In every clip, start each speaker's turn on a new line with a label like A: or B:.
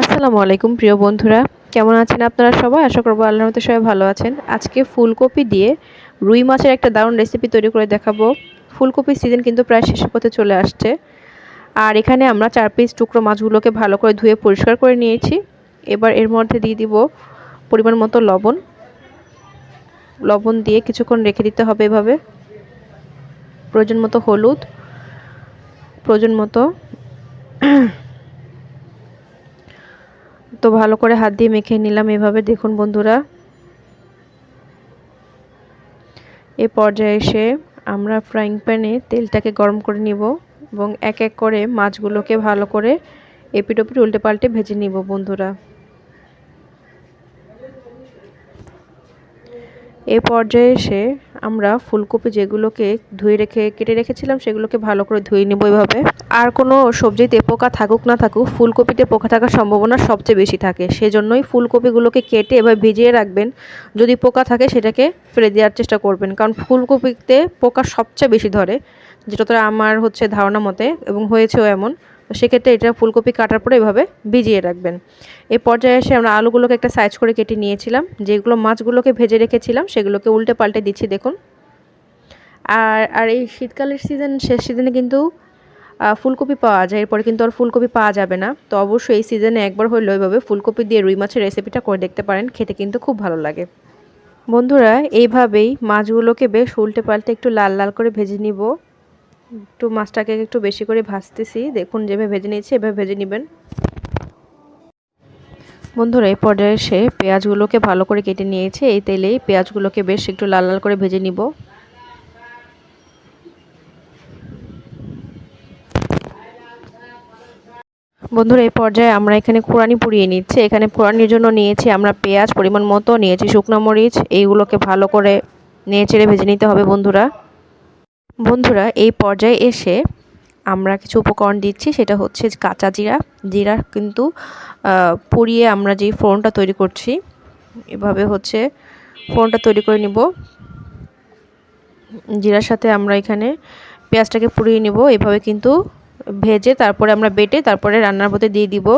A: আসসালামু আলাইকুম, প্রিয় বন্ধুরা। কেমন আছেন আপনারা সবাই? আশা করব আল্লাহর মতো সবাই ভালো আছেন। আজকে ফুলকপি দিয়ে রুই মাছের একটা দারুণ রেসিপি তৈরি করে দেখাবো। ফুলকপির সিজন কিন্তু প্রায় শেষের পথে চলে আসছে। আর এখানে আমরা চার পিস টুকরো মাছগুলোকে ভালো করে ধুয়ে পরিষ্কার করে নিয়েছি। এবার এর মধ্যে দিয়ে দিব পরিমাণ মতো লবণ। লবণ দিয়ে কিছুক্ষণ রেখে দিতে হবে এভাবে। প্রয়োজন মতো হলুদ। প্রয়োজন মতো তো ভালো করে হাত দিয়ে মেখে নিলাম এভাবে। দেখুন বন্ধুরা, এ পর্যায়ে এসে আমরা ফ্রাইং প্যানে তেলটাকে গরম করে নিব এবং এক এক করে মাছগুলোকে ভালো করে এপিটোপিট উল্টে পাল্টে ভেজে নিব বন্ধুরা। এ পর্যায়ে এসে আমরা ফুলকপি যেগুলোকে ধুয়ে রেখে, কেটে রেখেছিলাম, সেগুলোকে ভালো করে ধুয়ে নেব এভাবে। আর কোনো সবজিতে পোকা থাকুক না থাকুক, ফুলকপিতে পোকা থাকার সম্ভাবনা সবচেয়ে বেশি থাকে। সেজন্যই ফুলকপিগুলোকে কেটে এবার ভিজিয়ে রাখবেন। যদি পোকা থাকে, সেটাকে ফেলে দেওয়ার চেষ্টা করবেন। কারণ ফুলকপিতে পোকা সবচেয়ে বেশি ধরে। যেটা আমার হচ্ছে ধারণা মতে এবং হয়েছেও এমন, তো সেক্ষেত্রে এটা ফুলকপি কাটার পরে এভাবে ভিজিয়ে রাখবেন। এই পর্যায়ে এসে আমরা আলুগুলোকে একটা সাইজ করে কেটে নিয়েছিলাম, যেগুলো মাছগুলোকে ভেজে রেখেছিলাম, সেগুলোকে উল্টে পাল্টে দিচ্ছি, দেখুন। আর আর এই শীতকালের সিজন শেষ সিজনে কিন্তু ফুলকপি পাওয়া যায়, এরপরে কিন্তু আর ফুলকপি পাওয়া যাবে না। তো অবশ্যই এই সিজনে একবার হলেও এইভাবে ফুলকপি দিয়ে রুই মাছের রেসিপিটা করে দেখতে পারেন, খেতে কিন্তু খুব ভালো লাগে। বন্ধুরা, এইভাবেই মাছগুলোকে বেশ উল্টে পাল্টে একটু লাল লাল করে ভেজে নিব। একটু মাছটাকে একটু বেশি করে ভাজতেছি। দেখুন যেভাবে ভেজে নিয়েছি, এভাবে ভেজে নেবেন। বন্ধুরা, এই পর্যায়ে এসে পেঁয়াজগুলোকে ভালো করে কেটে নিয়েছে। এই তেলেই পেঁয়াজগুলোকে বেশ একটু লাল লাল করে ভেজে নিব। বন্ধুরা, এই পর্যায়ে আমরা এখানে কোরআনি পুড়িয়ে নিচ্ছি। এখানে কোরআনির জন্য নিয়েছি আমরা পেঁয়াজ, পরিমাণ মতো নিয়েছি শুকনো মরিচ। এইগুলোকে ভালো করে নিয়ে চেড়ে ভেজে নিতে হবে বন্ধুরা। বন্ধুরা, এই পর্যায়ে এসে আমরা কিছু উপকরণ দিচ্ছি। সেটা হচ্ছে কাঁচা জিরা। জিরা কিন্তু পুড়িয়ে আমরা যে ফোড়নটা তৈরি করছি, এভাবে হচ্ছে ফোড়নটা তৈরি করে নিব। জিরার সাথে আমরা এখানে পেঁয়াজটাকে পুড়িয়ে নিব। এভাবে কিন্তু ভেজে তারপরে আমরা বেটে তারপরে রান্নার মধ্যে দিয়ে দিব।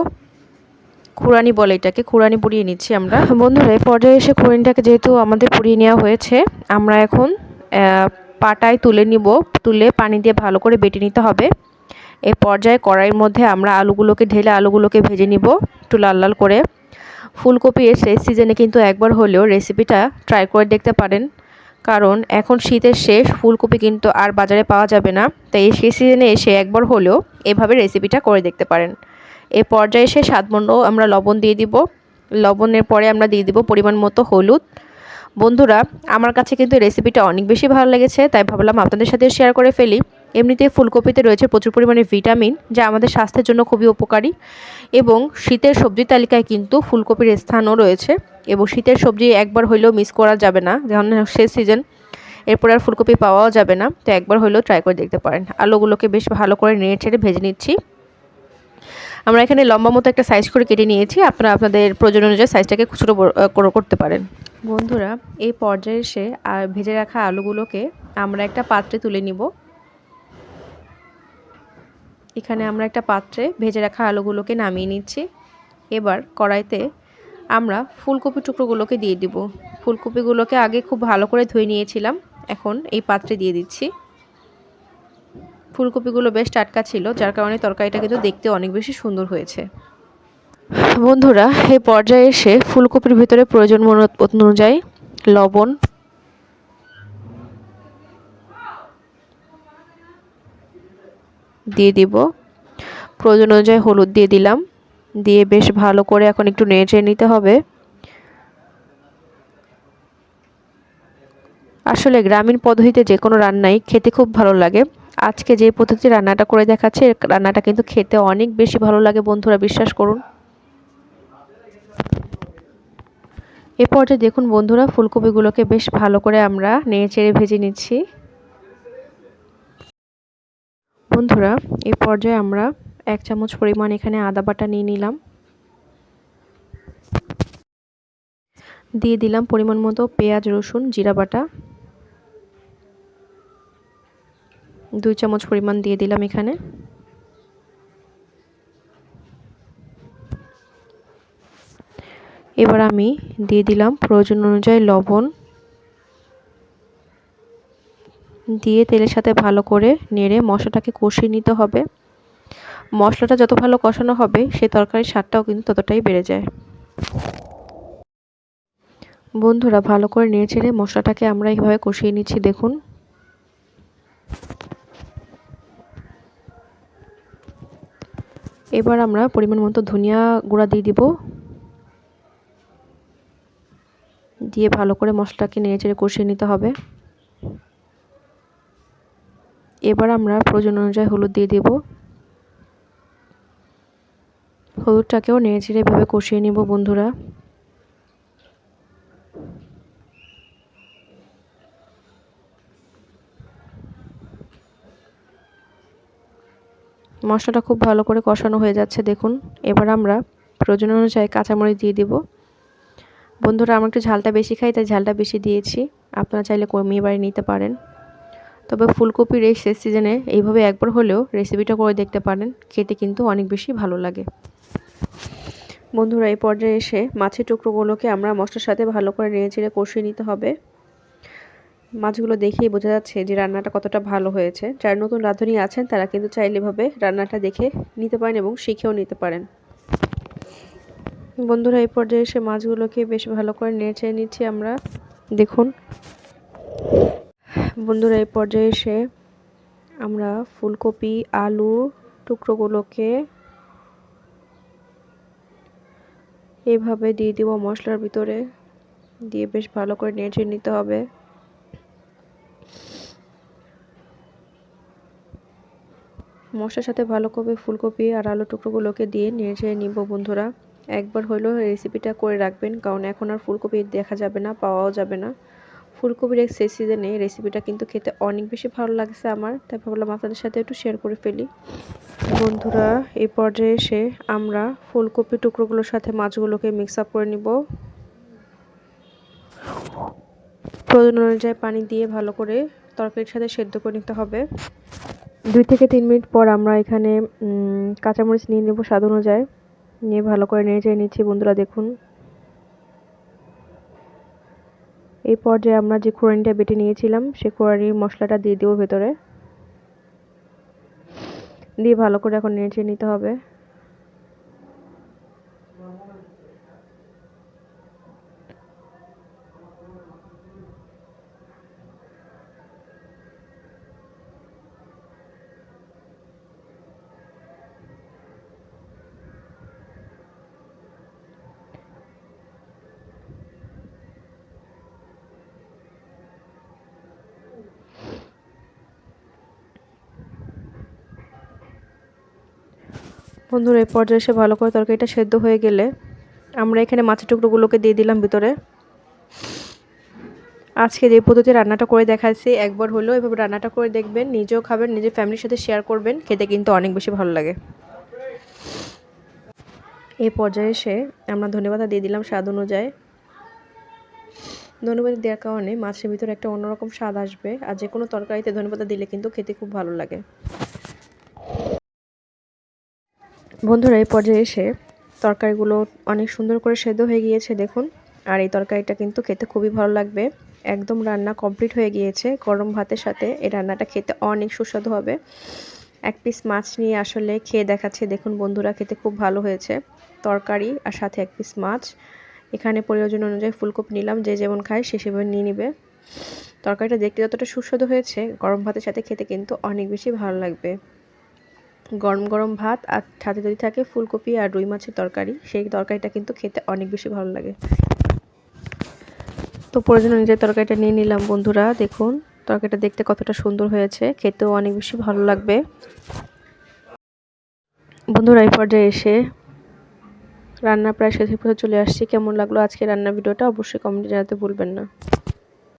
A: খুরানি বলে এটাকে, খুরানি পুড়িয়ে নিচ্ছি আমরা। বন্ধুরা, এই পর্যায়ে এসে খুরানিটাকে যেহেতু আমাদের পুড়িয়ে নেওয়া হয়েছে, আমরা এখন পাটায় তুলে নিব, তুলে পানি দিয়ে ভালো করে বেটে নিতে হবে। এই পর্যায়ে কড়াইয়ের মধ্যে আমরা আলুগুলোকে ঢেলে আলুগুলোকে ভেজে নিব একটু লাল লাল করে। ফুলকপি এর শেষ সিজনে কিন্তু একবার হলেও রেসিপিটা ট্রাই করে দেখতে পারেন। কারণ এখন শীতের শেষ, ফুলকপি কিন্তু আর বাজারে পাওয়া যাবে না। তাই এই শেষ সিজনে এসে একবার হলেও এভাবে রেসিপিটা করে দেখতে পারেন। এ পর্যায়ে এসে স্বাদমণ্ড আমরা লবণ দিয়ে দিব। লবণের পরে আমরা দিয়ে দিব পরিমাণ মতো হলুদ। বন্ধুরা, আমার কাছে কিন্তু রেসিপিটা অনেক বেশি ভালো লেগেছে, তাই ভাবলাম আপনাদের সাথে শেয়ার করে ফেলি। এমনিতে ফুলকপিতে রয়েছে প্রচুর পরিমাণে ভিটামিন যা আমাদের স্বাস্থ্যের জন্য খুবই উপকারী। এবং শীতের সবজি তালিকায় কিন্তু ফুলকপির স্থানও রয়েছে। এবং শীতের সবজি একবার হইলেও মিস করা যাবে না যেমন শেষ সিজন এরপর আর ফুলকপি পাওয়াও যাবে না। তো একবার হইলেও ট্রাই করে দেখতে পারেন। আলুগুলোকে বেশ ভালো করে নেড়ে ছেড়ে ভেজে নিচ্ছি। আমরা এখানে লম্বা মতো একটা সাইজ করে কেটে নিয়েছি। আপনারা আপনাদের প্রয়োজন অনুযায়ী সাইজটাকে ছোটো করতে পারেন। বন্ধুরা, এই পর্যায়ে এসে ভেজে রাখা আলুগুলোকে আমরা একটা পাত্রে তুলে নিব। এখানে আমরা একটা পাত্রে ভেজে রাখা আলুগুলোকে নামিয়ে নিচ্ছি। এবার কড়াইতে আমরা ফুলকপি টুকরোগুলোকে দিয়ে দিব। ফুলকপিগুলোকে আগে খুব ভালো করে ধুয়ে নিয়েছিলাম, এখন এই পাত্রে দিয়ে দিচ্ছি। ফুলকপিগুলো বেশ টাটকা ছিল, যার কারণে তরকারিটা কিন্তু দেখতে অনেক বেশি সুন্দর হয়েছে। বন্ধুরা এই পর্যায়ে এসে ফুলকপির ভিতরে প্রয়োজন অনুযায়ী লবণ। দিয়ে দিব। প্রয়োজন অনুযায়ী হলুদ দিয়ে দিলাম। দিয়ে বেশ ভালো করে এখন একটু নেড়ে নিতে হবে। আসলে গ্রামীণ পদ্ধতিতে যে কোনো রান্নাই খেতে খুব ভালো লাগে। আজকে যে পদ্ধতি রান্নাটা করে দেখাচ্ছে, রান্নাটা কিন্তু খেতে অনেক বেশি ভালো লাগে বন্ধুরা, বিশ্বাস করুন। এ পর্যায়ে দেখুন বন্ধুরা, ফুলকপিগুলোকে বেশ ভালো করে আমরা নেড়ে চেড়ে ভেজে নিচ্ছি। বন্ধুরা এই পর্যায়ে আমরা এক চামচ পরিমাণ এখানে আদা বাটা নিয়ে নিলাম। দিয়ে দিলাম পরিমাণ মতো পেঁয়াজ, রসুন, জিরা বাটা। দুই চামচ পরিমাণ দিয়ে দিলাম এখানে। এবার আমি দিয়ে দিলাম প্রয়োজন অনুযায়ী লবণ। দিয়ে তেলের সাথে ভালো করে নেড়ে মশলাটাকে কষিয়ে নিতে হবে। মশলাটা যত ভালো কষানো হবে সেই তরকারির স্বাদটাও কিন্তু ততটাই বেড়ে যায়। বন্ধুরা, ভালো করে নেড়ে চেড়ে মশলাটাকে আমরা এইভাবে কষিয়ে নিচ্ছি, দেখুন। এবার আমরা পরিমাণ মতো ধনিয়া গুঁড়া দিয়ে দিব। দিয়ে ভালো করে মশলাটাকে নেড়ে চেড়ে কষিয়ে নিতে হবে। এবার আমরা প্রয়োজন অনুযায়ী হলুদ দিয়ে দেব। হলুদটাকেও নেড়ে চেড়ে এভাবে কষিয়ে নিব বন্ধুরা। মশলাটা খুব ভালো করে কষানো হয়ে যাচ্ছে, দেখুন। এবার আমরা প্রয়োজন অনুযায়ী কাঁচামরিচ দিয়ে দিব। বন্ধুরা, আমরা একটু ঝালটা বেশি খাই, তাই ঝালটা বেশি দিয়েছি। আপনারা চাইলে কমিয়ে বাড়ি নিতে পারেন। তবে ফুলকপির এই শেষ সিজনে এইভাবে একবার হলেও রেসিপিটা করে দেখতে পারেন। খেতে কিন্তু অনেক বেশি ভালো লাগে। বন্ধুরা, এই পর্যায়ে এসে মাছের টুকরোগুলোকে আমরা মশলার সাথে ভালো করে নেড়ে চেড়ে কষিয়ে নিতে হবে। মাছগুলো দেখেই বোঝা যাচ্ছে যে রান্নাটা কতটা ভালো হয়েছে। যারা নতুন রাঁধুনি আছেন, তারা কিন্তু চাইলে এভাবে রান্নাটা দেখে নিতে পারেন এবং শিখেও নিতে পারেন। বন্ধুরা, এই পর্যায়ে এসে মাছগুলোকে বেশ ভালো করে নেড়ে নিচ্ছি আমরা। দেখুন। বন্ধুরা, এই পর্যায়ে এসে আমরা ফুলকপি, আলু টুকরোগুলোকে এইভাবে দিয়ে দিব মশলার ভিতরে। দিয়ে বেশ ভালো করে নেড়ে নিতে হবে। মশলার সাথে ভালো করে ফুলকপি আর আলু টুকরোগুলোকে দিয়ে নেড়ে নিব বন্ধুরা। একবার হলেও রেসিপিটা করে রাখবেন, কারণ এখন আর ফুলকপি দেখা যাবে না, পাওয়াও যাবে না। ফুলকপির এক সেই সিজনে রেসিপিটা কিন্তু খেতে অনেক বেশি ভালো লাগছে আমার, তাই ভাবলাম আপনাদের সাথে একটু শেয়ার করে ফেলি। বন্ধুরা, এই পর্যায়ে এসে আমরা ফুলকপি টুকরোগুলোর সাথে মাছগুলোকে মিক্স আপ করে নিব। প্রয়োজন অনুযায়ী পানি দিয়ে ভালো করে তরকারির সাথে সেদ্ধ করে নিতে হবে। দুই থেকে তিন মিনিট পর আমরা এখানে কাঁচামরিচ নিয়ে নেব স্বাদ অনুযায়ী। নিয়ে ভালো করে নেড়ে চেড়ে নিচ্ছি বন্ধুরা, দেখুন। এই পর্যায়ে আমরা যে খোরানিটা বেটে নিয়েছিলাম, সে খোরানির মশলাটা দিয়ে দেবো ভেতরে। দিয়ে ভালো করে এখন নেড়ে নিতে হবে। বন্ধুরা এই পর্যায়ে এসে ভালো করে তরকারিটা সেদ্ধ হয়ে গেলে আমরা এখানে মাছের টুকরোগুলোকে দিয়ে দিলাম ভিতরে। আজকে যে পদ্ধতি রান্নাটা করে দেখাচ্ছি, একবার হলেও এভাবে রান্নাটা করে দেখবেন, নিজেও খাবেন, নিজের ফ্যামিলির সাথে শেয়ার করবেন, খেতে কিন্তু অনেক বেশি ভালো লাগে। এই পর্যায়ে এসে আমরা ধন্যবাদ দিয়ে দিলাম স্বাদ অনুযায়ী। ধন্যবাদ দেওয়ার কারণে মাছের ভিতরে একটা অন্যরকম স্বাদ আসবে, আর যে কোনো তরকারিতে ধন্যবাদ দিলে কিন্তু খেতে খুব ভালো লাগে। বন্ধুরা, এই পর্যায়ে এসে তরকারিগুলো অনেক সুন্দর করে সেদ্ধ হয়ে গিয়েছে, দেখুন। আর এই তরকারিটা কিন্তু খেতে খুবই ভালো লাগবে। একদম রান্না কমপ্লিট হয়ে গিয়েছে। গরম ভাতের সাথে এই রান্নাটা খেতে অনেক সুস্বাদু হবে। এক পিস মাছ নিয়ে আসলে খেয়ে দেখাচ্ছে। দেখুন, বন্ধুরা, খেতে খুব ভালো হয়েছে। তরকারি আর সাথে এক পিস মাছ। এখানে প্রয়োজন অনুযায়ী ফুলকপি নিলাম। যে যেমন খায়, সে সেভাবে নিয়ে নিবে। তরকারিটা দেখতে যতটা সুস্বাদু হয়েছে, গরম ভাতের সাথে খেতে কিন্তু অনেক বেশি ভালো লাগবে। গরম গরম ভাত আর সাথে যদি থাকে ফুলকপি আর রুই মাছের তরকারি, সেই তরকারিটা কিন্তু খেতে অনেক বেশি ভালো লাগে। তো প্রয়োজন অনুযায়ী তরকারিটা নিয়ে নিলাম বন্ধুরা, দেখুন তরকারিটা দেখতে কতটা সুন্দর হয়েছে, খেতেও অনেক বেশি ভালো লাগবে। বন্ধুরা, এই পর্যায়ে এসে রান্না প্রায় শেষের পথে চলে আসছি। কেমন লাগল আজকে রান্নার ভিডিওটা অবশ্যই কমেন্টে জানাতে ভুলবেন না।